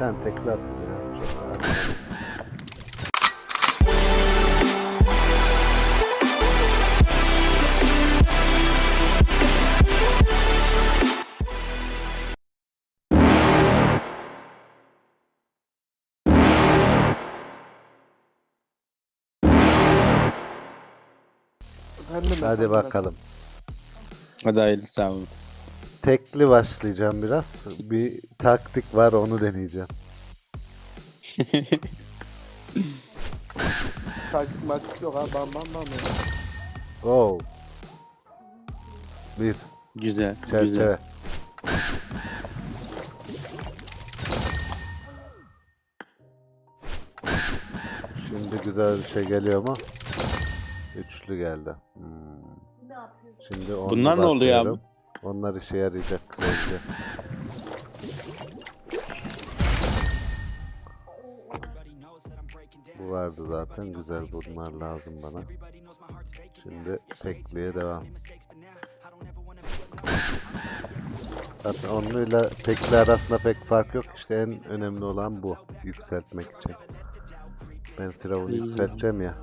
tane tekli atın ya. Çok. Hadi bakalım. Hadi hayırlısı abi. Tekli başlayacağım biraz. Bir taktik var onu deneyeceğim. Takip makip yok abi bam bam bam. ya. Oh. Bir Güzel, çerçeve. güzel. Şimdi güzel bir şey geliyor mu? Üçlü geldi. Hmm. Şimdi onu Bunlar ne oluyor abi? basıyorum. Onlar işe yarayacak güzelce. Bu vardı zaten güzel bunlar lazım bana. Şimdi tekliğe devam. Zaten onluyla tekli arasında pek fark yok. İşte en önemli olan bu. Yükseltmek için. Ben firavunu yükselteceğim ya.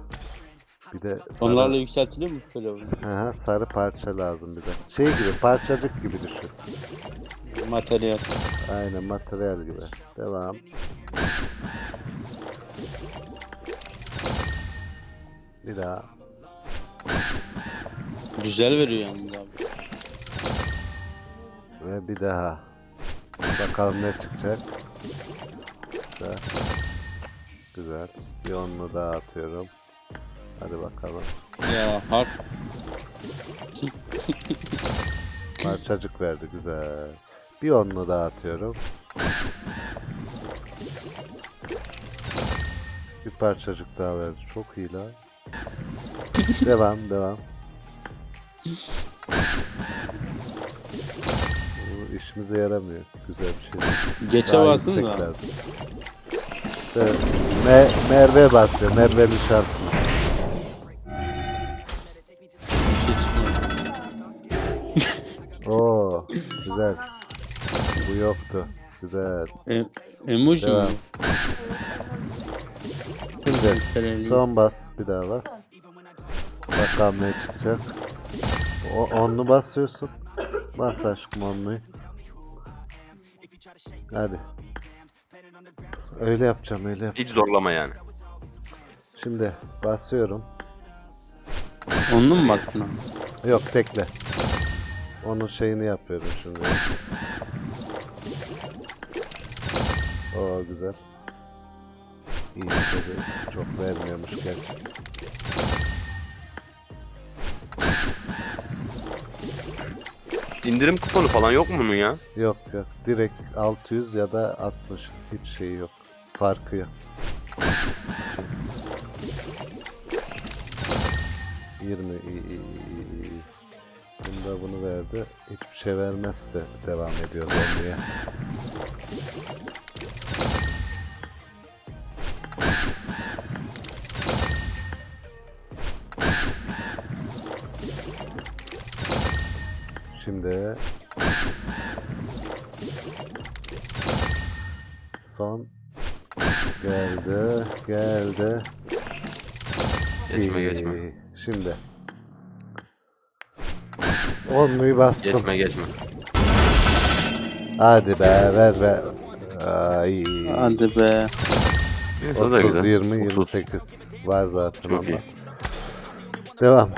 Bir de sarı, Onlarla yükseltiliyor mu firavun? Aha, sarı parça lazım bir de. Şey gibi parçacık gibi düşün. Materyal. Aynen materyal gibi. Devam. Bir daha. Güzel veriyor yalnız abi. Ve bir daha. Bakalım ne çıkacak. Güzel. Güzel. Bir onlu daha atıyorum. Hadi bakalım. Ya hak. Parçacık verdi güzel. Bir onlu daha atıyorum. Bir parçacık daha verdi. Çok iyi la. devam devam. Bu işimize yaramıyor. Güzel bir şey. Geçe basın da. Evet. Me Merve basıyor. Merve'nin şansına. Güzel. Bu yoktu. Güzel. E, emoji Devam. mi? Şimdi Materyal. son bas bir daha bas. Bakalım ne çıkacak. O, onlu basıyorsun. Bas aşkım onluyu. Hadi. Öyle yapacağım öyle yap. Hiç zorlama yani. Şimdi basıyorum. Onlu mu bastın? Yok tekle. Onun şeyini yapıyorum şimdi. Oo güzel. İyi tabii. Çok vermiyormuş gerçi. İndirim kuponu falan yok mu bunun ya? Yok yok. Direkt 600 ya da 60. Hiç şeyi yok. Farkı yok. 20 iyi iyi iyi iyi. iyi. Bunda bunu verdi. Hiçbir şey vermezse devam ediyor zombiye. Şimdi son geldi geldi. Geçme geçme. Şimdi onluyu bastım. Geçme geçme. Hadi be ver ver. Ay. Hadi be. Neyse o da 30, güzel. 20, 30. 28 var zaten Çok ama. iyi. Devam.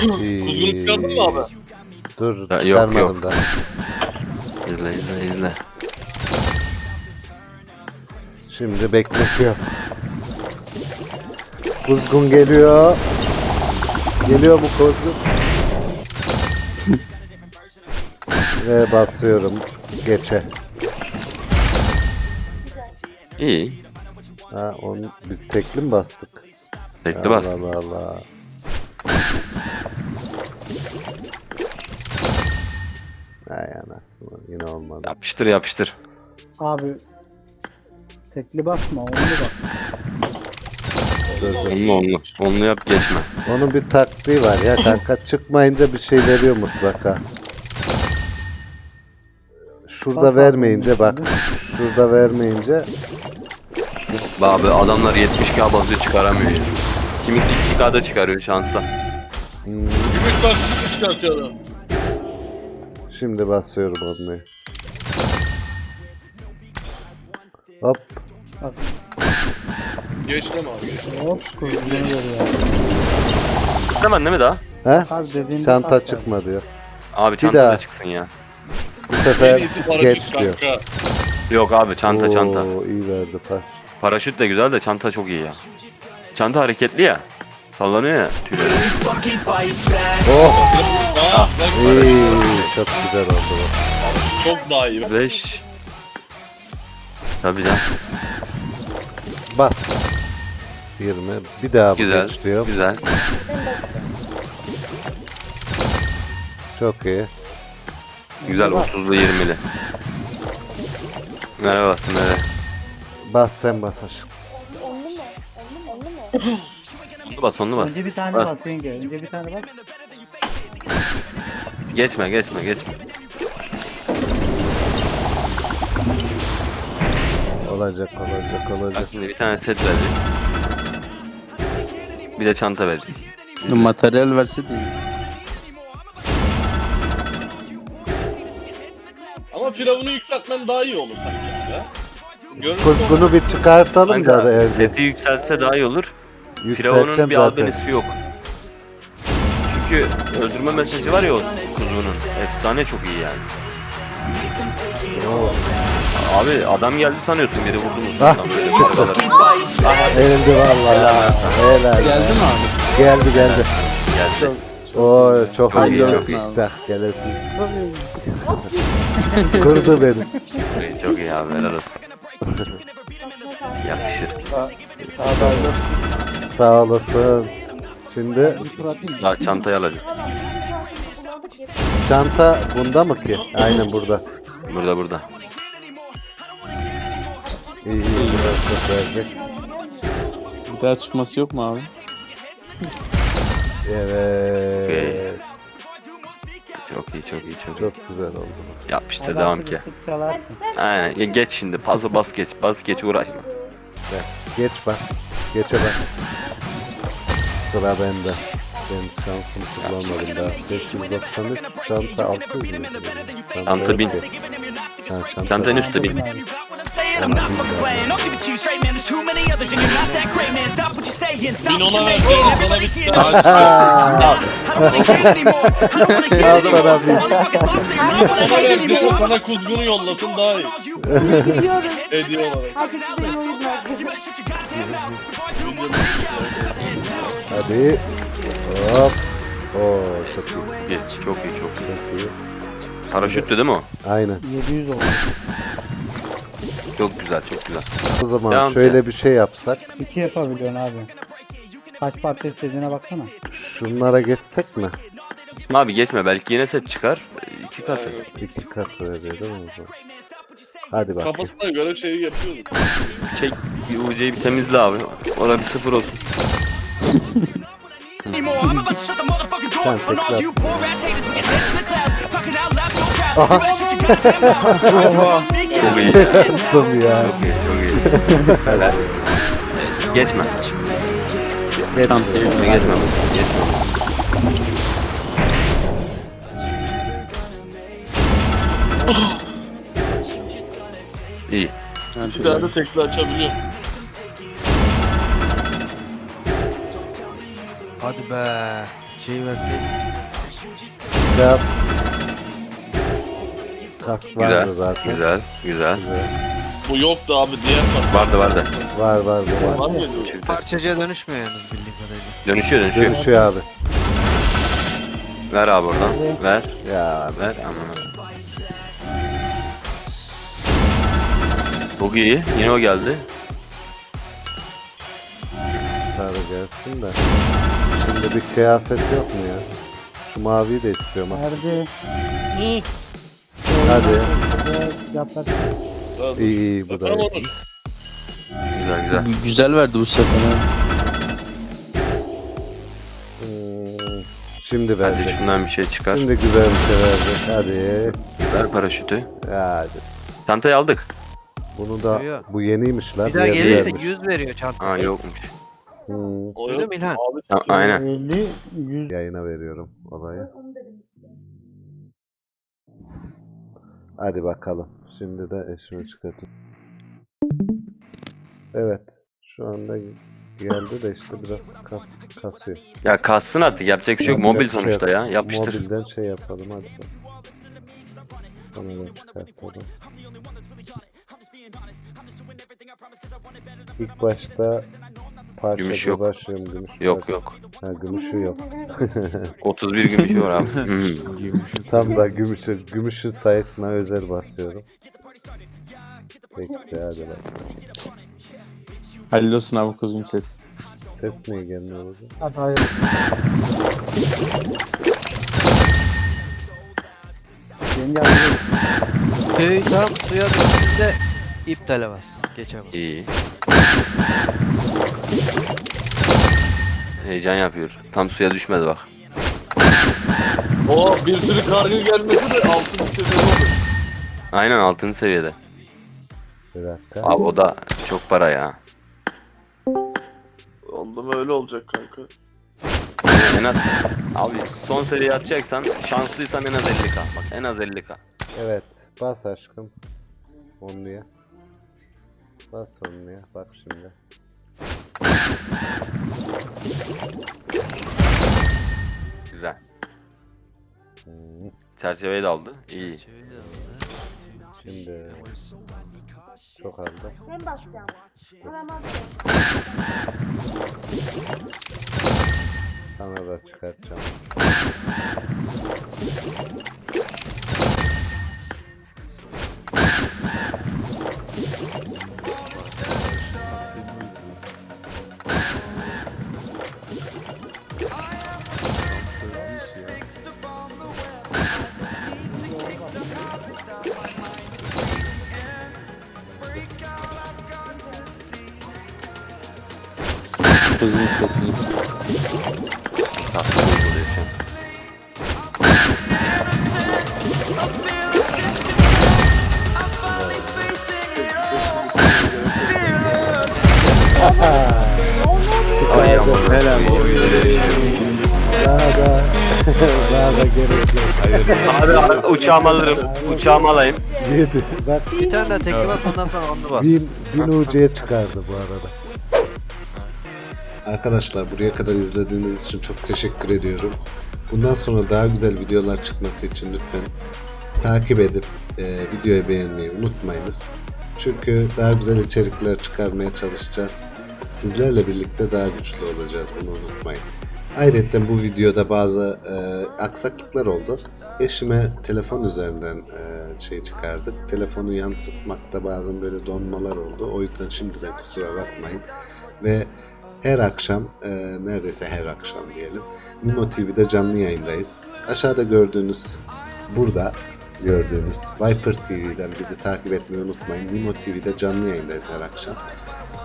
Kuzgunu çıkardın mı abi? Dur Ha, yok, çıkarmadım yok. da. İzle izle izle. Şimdi bekletiyor. Kuzgun geliyor. Geliyor bu kuzgun. Ve basıyorum geçe. İyi. Ha onu bir tekli mi bastık? Tekli bas. Allah Allah. Ay anasını yine olmadı. Yapıştır yapıştır. Abi tekli basma onlu bak. Dur, dur. Onlu onlu. Onlu yap geçme. Onun bir taktiği var ya kanka çıkmayınca bir şey veriyor mutlaka. Şurada Bas vermeyince bak. Şurada vermeyince Abi adamlar 70k basıyor çıkaramıyor ya. Kimisi 2k'da çıkarıyor şansla. hmm, Gümüş taşını çıkartıyor adam. Şimdi basıyorum onu. Hop. Geçtim abi geçtim. Hop kuzgunu veriyor. Hemen değil mi daha? He? Abi dediğim Çanta çıkma diyor. Abi çanta daha. da çıksın ya. Bu sefer geç diyor. Yok abi çanta çanta. Oo, iyi verdi paş. Paraşüt de güzel de çanta çok iyi ya. Çanta hareketli ya. Sallanıyor ya tüyleri. Oh Aa, bak iyi çok güzel oldu bu. çok daha iyi. 5 Tabii canım. Bas. 20. Bir daha bu Güzel. geç diyor. Güzel. Çok iyi. Güzel 30'lu 20'li. Merhaba merhaba. Bas sen bas aşkım. Onlu mu? Onlu mu? Onlu mu? Sonunu bas sonunu bas. Önce bir tane Bas. bas yenge. Önce bir tane bas. Geçme geçme geçme. Olacak olacak Bak olacak. şimdi bir tane set verecek. Bir de çanta verecek. Materyal verse de iyi. Ama firavunu yükseltmen daha iyi olur sanki ya. Kuzgunu bir çıkartalım da Kanka, evde. seti yükseltse daha iyi olur. Firavun'un bir albenisi yok. Çünkü öldürme mesajı var ya o kuzunun. Efsane çok iyi yani. Abi adam geldi sanıyorsun biri vurdu mu Ah. Elinde vallahi. Helal. Geldi mi abi? Geldi geldi. Geldi. Oo çok Çok iyi. iyi, Çok iyi. Çak gelesin. Kırdı beni. Çok iyi, abi helal olsun. Yakışır. Sağ olasın. Şimdi Daha çantayı alacak. çanta bunda mı ki? Aynen burada. Burada burada. İyi iyi biraz verecek. Bir daha çıkması yok mu abi? Evet. Çok iyi çok iyi çok iyi. Çok güzel oldu. Yapıştır devam ki. Aynen ya geç şimdi. Paso bas geç. Bas geç uğraşma. Geç bak. Geçe bak. Sıra bende. Ben şansımı kullanmadım daha. 593 çanta 600 mü? Çanta bin. Ha, çanta. Çanta en üstte bin. I'm not fucking playing. I'll give it to you straight, man. There's too many others, and you're not that great, man. Stop what you're saying. Stop Bin what ona you're ver. making. Sana Everybody bir here tane knows Aa, I don't wanna hear it anymore. I don't wanna hear Al it anymore. sana bir. All these fucking thoughts that you're not Ona gonna ver hear bir de anymore. sana kuzgunu yollasın daha iyi. Biliyoruz. Hediye olarak. Hadi size iyi oyunlar. Hadi. Hop. Oo çok iyi. Geç. Çok iyi çok iyi. Çok iyi. Paraşüttü değil mi o? Aynen. 700 oldu. Çok güzel çok güzel. O zaman Devam şöyle et. bir şey yapsak. İki yapabiliyorsun abi. Kaç parça istediğine baksana. Şunlara geçsek mi? Şimdi abi geçme belki yine set çıkar. İki katı. İki kat veriyor değil mi? o zaman? Hadi bakayım. Kafasına göre şeyi yapıyorduk. Çek bir UC'yi bir temizle abi. Orada bir sıfır olsun. Mouth. Don't speak Çok iyi. Ya. Çok iyi çok iyi. Helal. Geçme. Geçme. Geçme geçme. Geçme. İyi. Bir tane de tekli açabiliyor. Hadi be. Şey verseydin. Yap. Kask Güzel. vardı zaten. Güzel. Güzel. Bu yoktu abi diğer kat. Vardı vardı. Var var var. Var mıydı? Parçacığa dönüşmüyor yalnız bildiğim kadarıyla. Dönüşüyor dönüşüyor. Dönüşüyor abi. Ver abi oradan. Ver. Ya Ver. Aman. Çok iyi. Yine o geldi. sarı gelsin de. Şimdi bir kıyafet yok mu ya? Şu maviyi de istiyorum. ha. Nerede? Hadi. Yaprak. İyi iyi bu da. İyi. Güzel güzel. Gü- Güzel verdi bu sefer. ha. Hmm, Şimdi Hadi verdi. şundan bir şey çıkar. Şimdi güzel bir şey verdi. Hadi. Ver paraşütü. Hadi. Çantayı aldık. Bunu da Yok. bu yeniymiş lan. Bir daha gelirse diğermiş. 100 veriyor çanta. Aa yokmuş. Hmm, O Öyle yok. mi İlhan? Abi, Ha, aynen. 50, 100. Yayına veriyorum olayı. Hadi bakalım. Şimdi de eşimi çıkartayım. Evet. Şu anda geldi de işte biraz kas, kasıyor. Ya kalsın artık yapacak bir şey yok. Yapacak Mobil bir şey sonuçta yok. ya. Yapıştır. Mobilden şey yapalım hadi. bakalım. Da çıkartalım. İlk başta Gümüş parçada yok. başlıyorum gümüş. Yok parça- yok. Ha gümüşü yok. 31 gümüşü var abi. Hmm. Tam da gümüşü, gümüşün sayısına özel basıyorum. Peki hadi bak. Hayırlı olsun abi kuzum set. Ses niye gelmiyor burada? Hadi hayır. Yenge abi. Köy tam suya düştüğünde iptale bas. Geçemez. İyi. Heyecan yapıyor. Tam suya düşmedi bak. O bir sürü kargı gelmesi de altın seviyede olur. Aynen 6. seviyede. Bir dakika. Abi o da çok para ya. Onda mı öyle olacak kanka? En az abi son seviye yapacaksan şanslıysan en az 50k. Bak en az 50k. Evet. Bas aşkım. Onluya. Bas onluya. Bak şimdi. Güzel. Çerçeveyi de aldı. İyi. Çeviri de aldı. Şimdi çok aldı. Ben basacağım. Hemen basacağım. Sana da çıkartacağım. Kuzum setini. Tatlı oluyor an. Ay ama. Helal. Daha da daha da gerek yok. Abi, abi uçağımı alırım. Uçağımı alayım. Yedi. Bak Bir tane daha bas ondan sonra onu bas. bin, bin UC'ye çıkardı bu arada. Arkadaşlar buraya kadar izlediğiniz için çok teşekkür ediyorum. Bundan sonra daha güzel videolar çıkması için lütfen takip edip e, videoyu beğenmeyi unutmayınız. Çünkü daha güzel içerikler çıkarmaya çalışacağız. Sizlerle birlikte daha güçlü olacağız bunu unutmayın. Ayrıca bu videoda bazı e, aksaklıklar oldu. Eşime telefon üzerinden e, şey çıkardık. Telefonu yansıtmakta bazen böyle donmalar oldu. O yüzden şimdiden kusura bakmayın. Ve her akşam, e, neredeyse her akşam diyelim, Nimo TV'de canlı yayındayız. Aşağıda gördüğünüz, burada gördüğünüz Viper TV'den bizi takip etmeyi unutmayın. Nimo TV'de canlı yayındayız her akşam.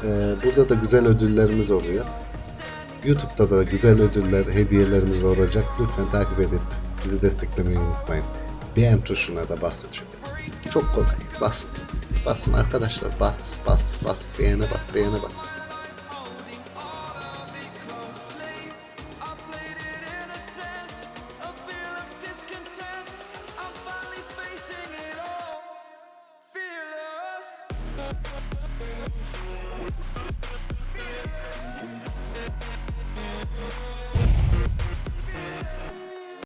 E, burada da güzel ödüllerimiz oluyor. YouTube'da da güzel ödüller, hediyelerimiz olacak. Lütfen takip edip bizi desteklemeyi unutmayın. Beğen tuşuna da basın şöyle. Çok kolay. Basın. Basın arkadaşlar. Bas, bas, bas. Beğene bas, beğene bas.